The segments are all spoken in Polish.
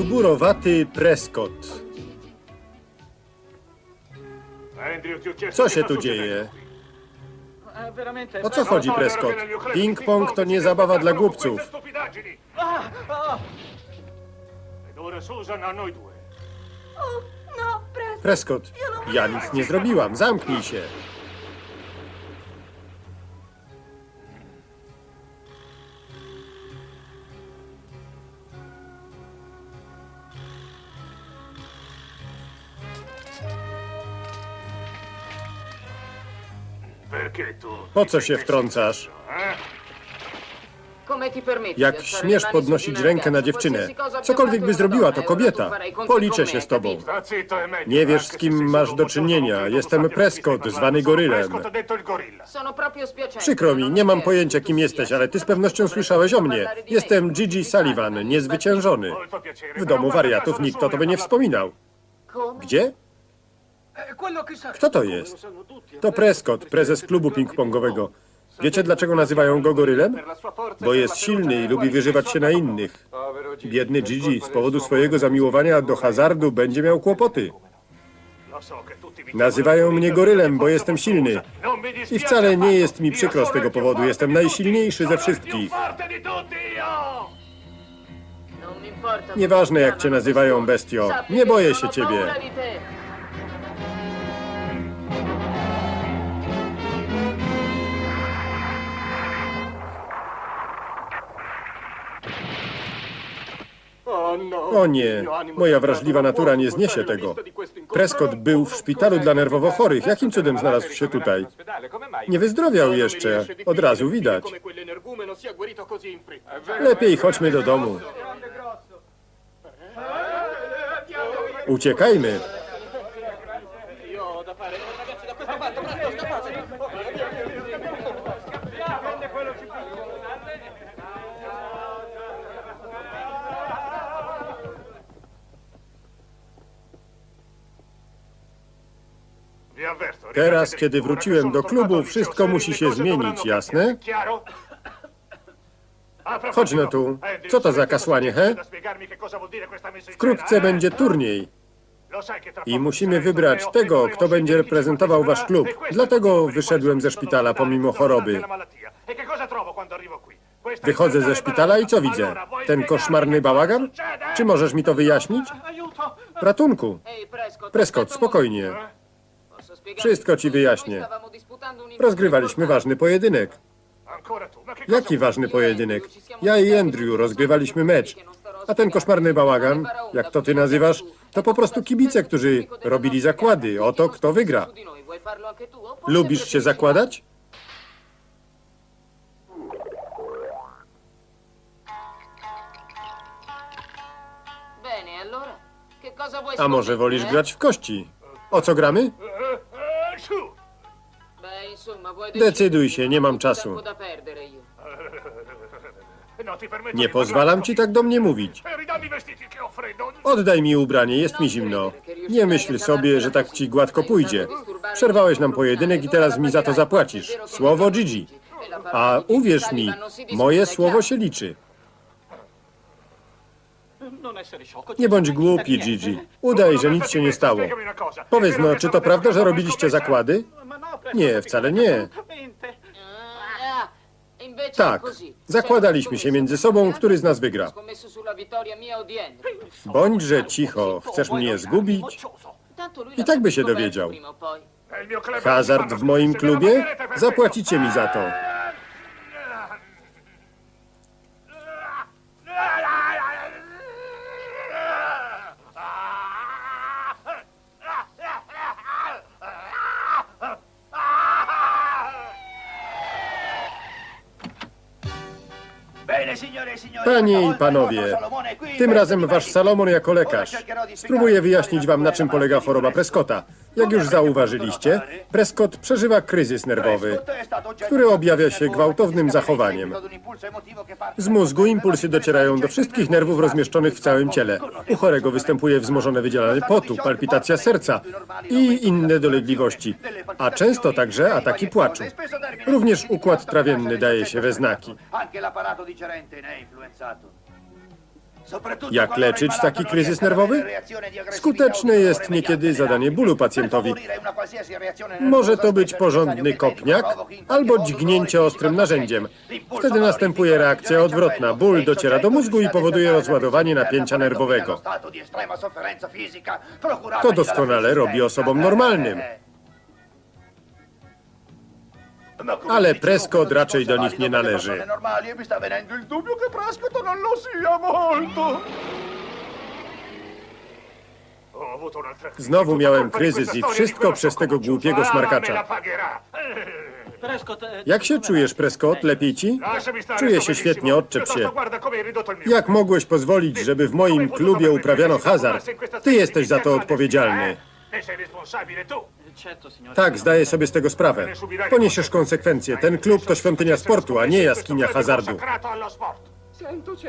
zgburowaty Prescott. Co się tu dzieje? O co chodzi, Prescott? Ping-pong to nie zabawa dla głupców. No. Prescott, ja nic nie zrobiłam. Zamknij się. Po co się wtrącasz? Jak śmiesz podnosić rękę na dziewczynę? Cokolwiek by zrobiła, to kobieta. Policzę się z tobą. Nie wiesz, z kim masz do czynienia. Jestem Prescott, zwany gorylem. Przykro mi, nie mam pojęcia, kim jesteś, ale ty z pewnością słyszałeś o mnie. Jestem Gigi Sullivan, niezwyciężony. W domu wariatów nikt o tobie nie wspominał. Gdzie? Kto to jest? To Prescott, prezes klubu ping-pongowego. Wiecie, dlaczego nazywają go gorylem? Bo jest silny i lubi wyżywać się na innych. Biedny Gigi z powodu swojego zamiłowania do hazardu będzie miał kłopoty. Nazywają mnie gorylem, bo jestem silny. I wcale nie jest mi przykro z tego powodu. Jestem najsilniejszy ze wszystkich. Nieważne jak cię nazywają, bestio. Nie boję się ciebie. O nie, moja wrażliwa natura nie zniesie tego. Prescott był w szpitalu dla nerwowo chorych. Jakim cudem znalazł się tutaj? Nie wyzdrowiał jeszcze. Od razu widać. Lepiej chodźmy do domu. Uciekajmy. Teraz, kiedy wróciłem do klubu, wszystko musi się zmienić, jasne? Chodź no tu. Co to za kasłanie, he? Wkrótce będzie turniej. I musimy wybrać tego, kto będzie reprezentował wasz klub. Dlatego wyszedłem ze szpitala pomimo choroby. Wychodzę ze szpitala i co widzę? Ten koszmarny bałagan? Czy możesz mi to wyjaśnić? Ratunku. Prescott, spokojnie. Wszystko ci wyjaśnię. Rozgrywaliśmy ważny pojedynek. Jaki ważny pojedynek? Ja i Andrew rozgrywaliśmy mecz. A ten koszmarny bałagan, jak to ty nazywasz, to po prostu kibice, którzy robili zakłady o to, kto wygra. Lubisz się zakładać? A może wolisz grać w kości? O co gramy? Decyduj się, nie mam czasu. Nie pozwalam ci tak do mnie mówić. Oddaj mi ubranie, jest mi zimno. Nie myśl sobie, że tak ci gładko pójdzie. Przerwałeś nam pojedynek i teraz mi za to zapłacisz. Słowo Gigi. A uwierz mi, moje słowo się liczy. Nie bądź głupi, Gigi. Udaj, że nic się nie stało. Powiedz no, czy to prawda, że robiliście zakłady? Nie, wcale nie. Tak, zakładaliśmy się między sobą, który z nas wygra. Bądźże cicho, chcesz mnie zgubić? I tak by się dowiedział. Hazard w moim klubie? Zapłacicie mi za to. Panie i panowie, tym razem wasz Salomon jako lekarz. Spróbuję wyjaśnić wam, na czym polega choroba Prescotta. Jak już zauważyliście, Prescott przeżywa kryzys nerwowy, który objawia się gwałtownym zachowaniem. Z mózgu impulsy docierają do wszystkich nerwów rozmieszczonych w całym ciele. U chorego występuje wzmożone wydzielanie potu, palpitacja serca i inne dolegliwości, a często także ataki płaczu. Również układ trawienny daje się we znaki. Jak leczyć taki kryzys nerwowy? Skuteczne jest niekiedy zadanie bólu pacjentowi. Może to być porządny kopniak albo dźgnięcie ostrym narzędziem. Wtedy następuje reakcja odwrotna. Ból dociera do mózgu i powoduje rozładowanie napięcia nerwowego. To doskonale robi osobom normalnym. Ale Prescott raczej do nich nie należy. Znowu miałem kryzys i wszystko przez tego głupiego smarkacza. Jak się czujesz, Prescott? Lepiej ci? Czuję się świetnie, odczep się. Jak mogłeś pozwolić, żeby w moim klubie uprawiano hazard? Ty jesteś za to odpowiedzialny. Tak, zdaję sobie z tego sprawę. Poniesiesz konsekwencje. Ten klub to świątynia sportu, a nie jaskinia hazardu.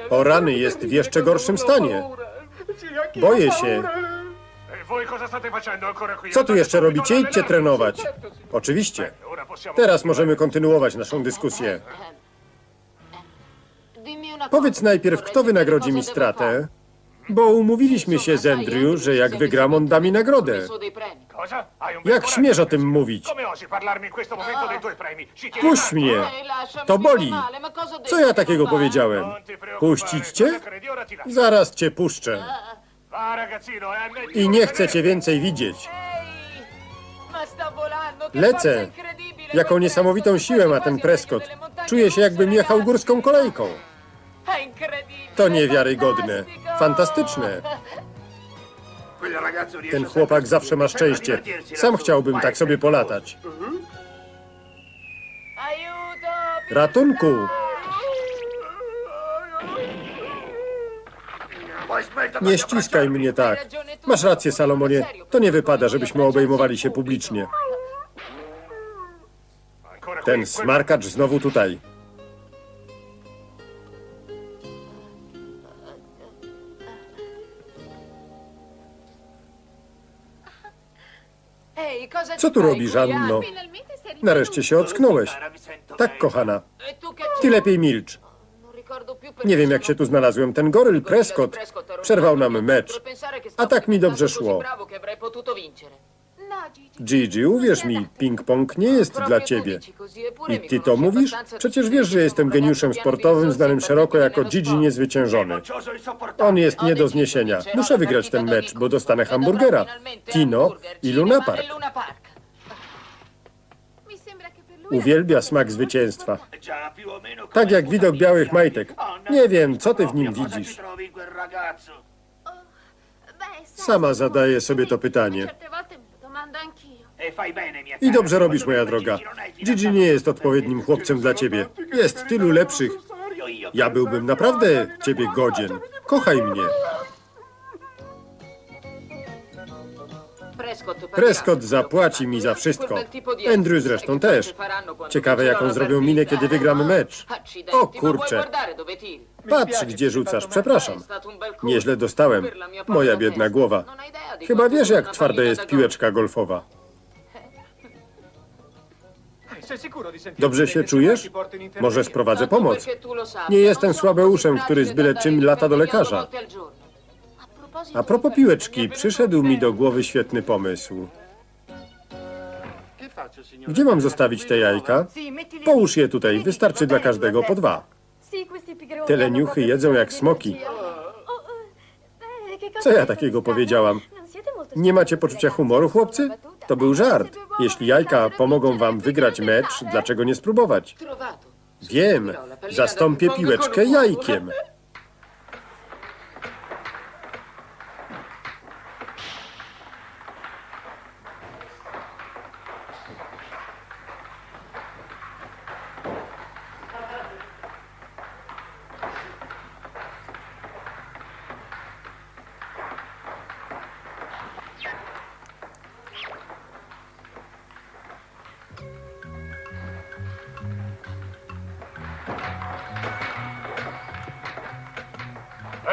O rany, jest w jeszcze gorszym stanie. Boję się. Co tu jeszcze robicie? Idźcie trenować. Oczywiście. Teraz możemy kontynuować naszą dyskusję. Powiedz najpierw, kto wynagrodzi mi stratę? Bo umówiliśmy się z Andrew, że jak wygram, on da mi nagrodę. Jak śmiesz o tym mówić? Puść mnie! To boli! Co ja takiego powiedziałem? Puścić cię? Zaraz cię puszczę. I nie chcę cię więcej widzieć. Lecę. Jaką niesamowitą siłę ma ten Prescott. Czuję się, jakbym jechał górską kolejką. To niewiarygodne. Fantastyczne. Ten chłopak zawsze ma szczęście. Sam chciałbym tak sobie polatać. Ratunku! Nie ściskaj mnie tak. Masz rację, Salomonie. To nie wypada, żebyśmy obejmowali się publicznie. Ten smarkacz znowu tutaj. Tu robisz, Anno? Nareszcie się ocknąłeś. Tak, kochana. Ty lepiej milcz. Nie wiem, jak się tu znalazłem. Ten goryl Prescott przerwał nam mecz. A tak mi dobrze szło. Gigi, uwierz mi, ping-pong nie jest dla ciebie. I ty to mówisz? Przecież wiesz, że jestem geniuszem sportowym, znanym szeroko jako Gigi niezwyciężony. On jest nie do zniesienia. Muszę wygrać ten mecz, bo dostanę hamburgera, kino i Luna Park. Uwielbia smak zwycięstwa. Tak jak widok białych majtek. Nie wiem, co ty w nim widzisz. Sama zadaję sobie to pytanie. I dobrze robisz, moja droga. Gigi nie jest odpowiednim chłopcem dla ciebie. Jest tylu lepszych. Ja byłbym naprawdę ciebie godzien. Kochaj mnie. Prescott zapłaci mi za wszystko. Andrew zresztą też. Ciekawe, jaką zrobią minę, kiedy wygramy mecz. O kurcze. Patrz, gdzie rzucasz. Przepraszam. Nieźle dostałem. Moja biedna głowa. Chyba wiesz, jak twarda jest piłeczka golfowa. Dobrze się czujesz? Może sprowadzę pomoc. Nie jestem słabeuszem, który z byle czym lata do lekarza. A propos piłeczki, przyszedł mi do głowy świetny pomysł. Gdzie mam zostawić te jajka? Połóż je tutaj, wystarczy dla każdego po dwa. Te leniuchy jedzą jak smoki. Co ja takiego powiedziałam? Nie macie poczucia humoru, chłopcy? To był żart. Jeśli jajka pomogą wam wygrać mecz, dlaczego nie spróbować? Wiem, zastąpię piłeczkę jajkiem.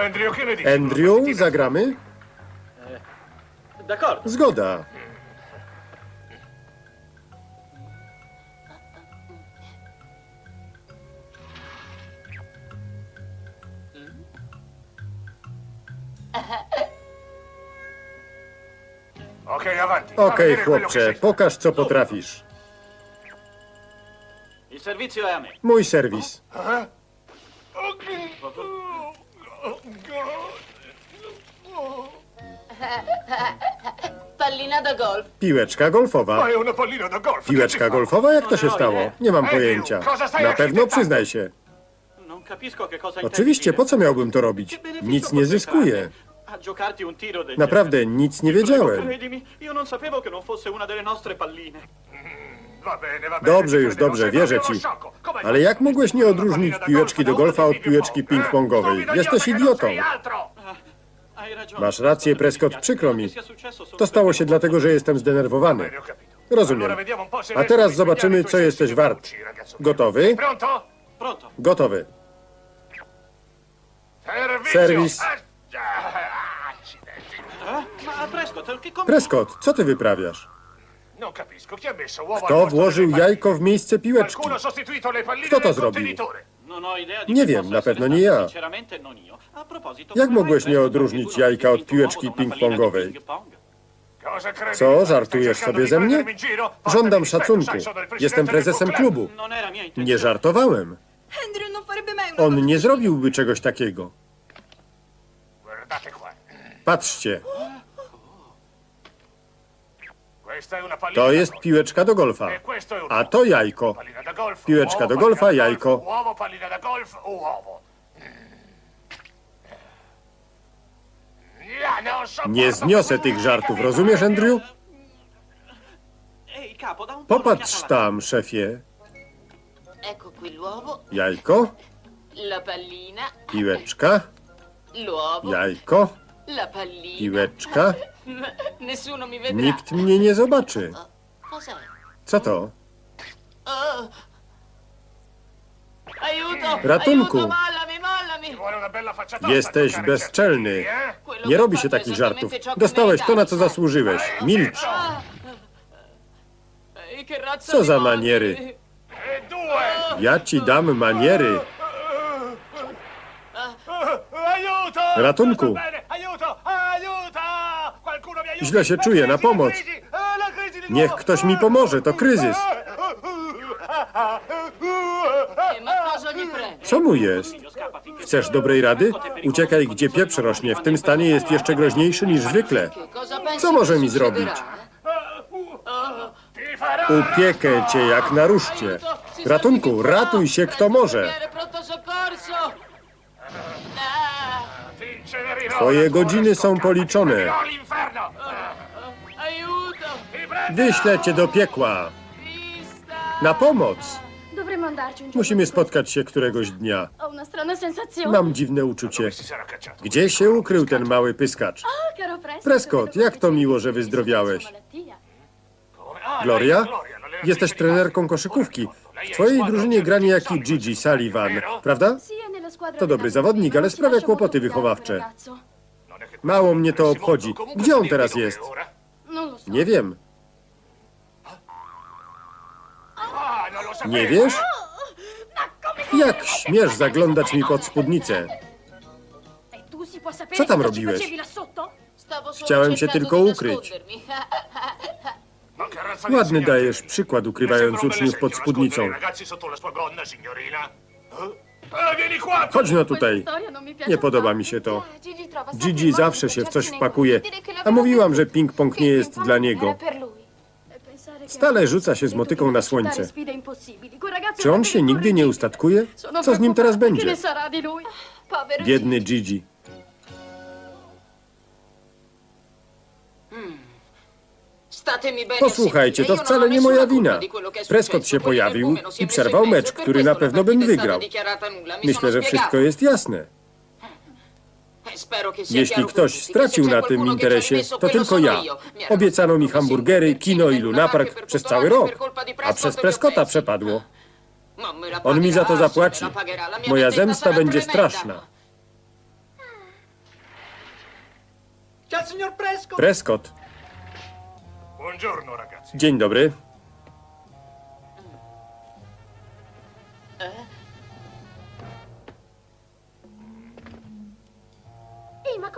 Andrew, dici? Andrew, zagramy? D'accordo. Zgoda. Avanti. Okej, chłopcze, pokaż co potrafisz. Il servizio è a me. Mój serwis. Pallina da golf. Piłeczka golfowa. Ma è una pallina da golf. Piłeczka golfowa? Jak to się stało? Nie mam pojęcia. Na pewno przyznaj się. Cosa Oczywiście, po co miałbym to robić? Nic nie zyskuję. Naprawdę nic nie wiedziałem. Dobrze już, dobrze, wierzę ci. Ale jak mogłeś nie odróżnić piłeczki do golfa od piłeczki ping-pongowej? Jesteś idiotą. Masz rację, Prescott, przykro mi. To stało się dlatego, że jestem zdenerwowany. Rozumiem. A teraz zobaczymy, co jesteś wart. Gotowy? Gotowy. Serwis. Prescott, co ty wyprawiasz? Kto posto włożył jajko w miejsce piłeczki? Kto to zrobił? idea di Nie wiem, na pewno nie ja. Jak mogłeś nie odróżnić jajka od piłeczki ping-pongowej? Co, żartujesz sobie ze mnie? Żądam szacunku. Jestem prezesem klubu. Nie żartowałem. On nie zrobiłby czegoś takiego. Patrzcie, Questa è una pallina to jest piłeczka do golfa. A to jajko. Piłeczka do golfa, jajko. Nie zniosę tych żartów, rozumiesz, Andrew? Popatrz tam, szefie. Jajko, piłeczka, jajko, la Nessuno mi vedrà. Nikt mnie nie zobaczy. Cos'è? Co to? Oh. Aiuto! Ratunku. Aiuto, mollami, mollami! Vuole una bella faccia tosta, Jesteś bezczelny. Nie robi się takich żartów. Dostałeś to, na co zasłużyłeś. Milcz. Ehi, che razza Co di za maniery. E due! Ja ci dam maniery. Aiuto! Ratunku. Non sto bene! Aiuto! Aiuto! Qualcuno mi aiuti! Źle się czuję, na pomoc. Niech ktoś mi pomoże, to kryzys. Co mu jest? Chcesz dobrej rady? Uciekaj, gdzie pieprz rośnie. W tym stanie jest jeszcze groźniejszy niż zwykle. Co może mi zrobić? Upiekę cię jak na ruszcie. Ratunku, ratuj się kto może. Twoje godziny są policzone. Wyślę cię do piekła. Na pomoc. Musimy spotkać się któregoś dnia. Mam dziwne uczucie. Gdzie się ukrył ten mały pyskacz? Prescott, jak to miło, że wyzdrowiałeś. Gloria? Jesteś trenerką koszykówki. W twojej drużynie gra niejaki Gigi Sullivan, prawda? To dobry zawodnik, ale sprawia kłopoty wychowawcze. Mało mnie to obchodzi. Gdzie on teraz jest? lo so. Nie wiem. Nie wiesz? Jak śmiesz zaglądać mi pod spódnicę? E Co tam robiłeś? Chciałem się tylko ukryć. Ładny dajesz przykład, ukrywając uczniów pod spódnicą. tu! Chodź no tutaj. piace Nie podoba mi się to. Gigi zawsze się w coś wpakuje. A mówiłam, że ping-pong nie jest dla niego. Stale rzuca się z motyką na słońce. Czy on się nigdy nie ustatkuje? Co z nim teraz będzie? Biedny Gigi. Posłuchajcie, to wcale nie moja wina. Prescott się pojawił i przerwał mecz, który na pewno bym wygrał. Myślę, że wszystko jest jasne. Jeśli ktoś stracił na tym interesie, to tylko ja. Obiecano mi hamburgery, kino i lunapark przez cały rok, a przez Prescotta przepadło. On mi za to zapłaci. Moja zemsta będzie straszna. Ciao, signor Presco! Prescott, dzień dobry. Ma?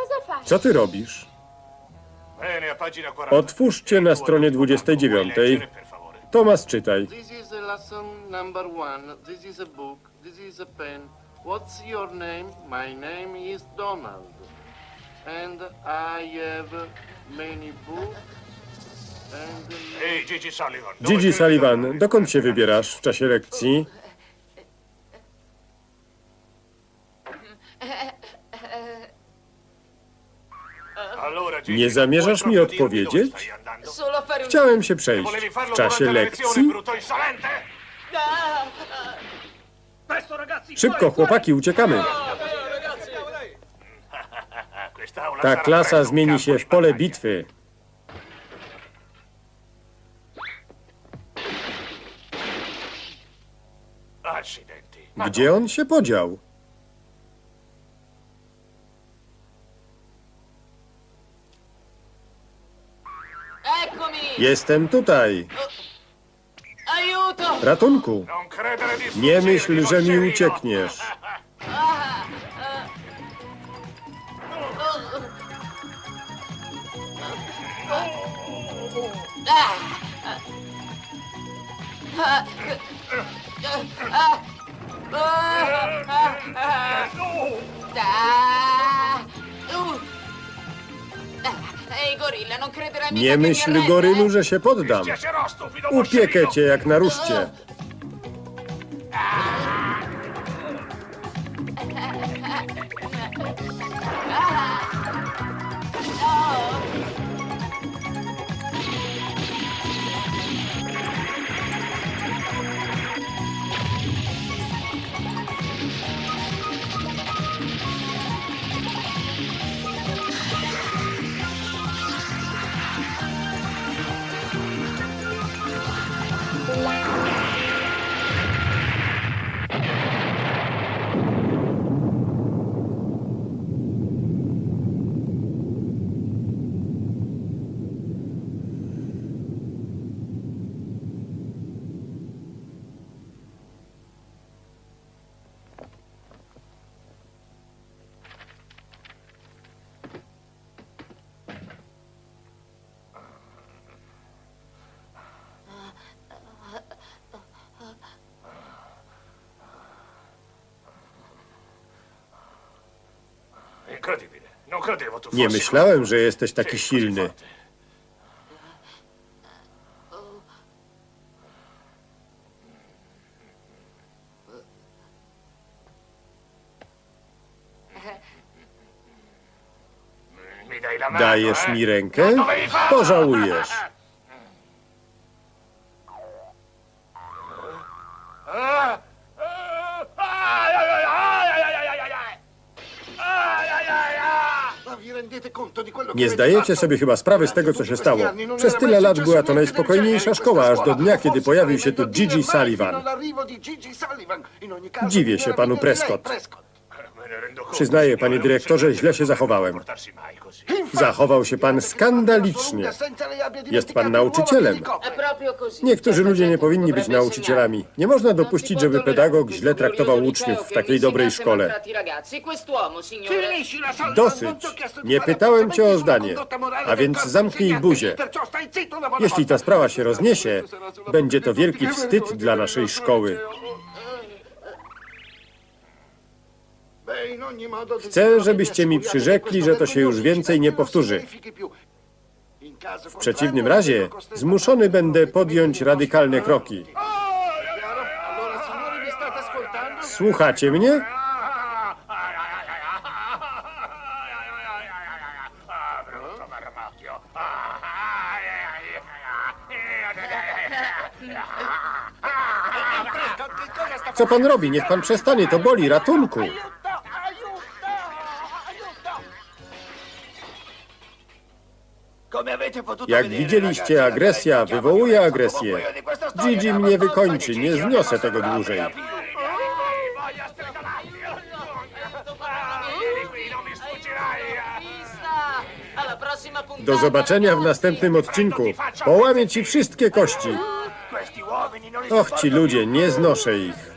Co ty robisz? Bene, a pagina 40. Otwórzcie na stronie 29. Leggere, per favore. Tomas, czytaj. This is a lesson number one. This is a book. This is a pen. What's your name? My name is Donald. And I have many books. And Ehi, Gigi Sullivan. Gigi Sullivan, dokąd się wybierasz w czasie lekcji? Nie zamierzasz mi odpowiedzieć? Chciałem się przejść w czasie lekcji. Szybko, chłopaki, uciekamy. Ta klasa zmieni się w pole bitwy. Gdzie on się podział? Jestem tutaj. Ratunku. Nie myśl, że mi uciekniesz. Ah! Ehi, gorilla, non crederai mica Nie che mi myśl, gorylu, eh? że się poddam. Upiekę cię jak na ruszcie. Nie myślałem, że jesteś taki silny. Dajesz mi rękę? Pożałujesz. Nie zdajecie sobie chyba sprawy z tego, co się stało. Przez tyle lat była to najspokojniejsza szkoła, aż do dnia, kiedy pojawił się tu Gigi Sullivan. Dziwię się panu Prescott. Me ne rendo conto, Przyznaję, panie dyrektorze, źle się zachowałem. Zachował się pan skandalicznie. Jest pan nauczycielem. Niektórzy ludzie nie powinni być nauczycielami. Nie można dopuścić, żeby pedagog źle traktował uczniów w takiej dobrej szkole. Dosyć. Nie pytałem cię o zdanie. A więc zamknij buzię. Jeśli ta sprawa się rozniesie, będzie to wielki wstyd dla naszej szkoły. Chcę, żebyście mi przyrzekli, że to się już więcej nie powtórzy. W przeciwnym razie zmuszony będę podjąć radykalne kroki. Słuchacie mnie? Co pan robi? Niech pan przestanie, to boli, ratunku. Jak widzieliście, agresja wywołuje agresję. Gigi mnie wykończy, nie zniosę tego dłużej. Ah. Do zobaczenia w następnym odcinku. Połamię ci wszystkie kości. Och, ci ludzie, nie znoszę ich.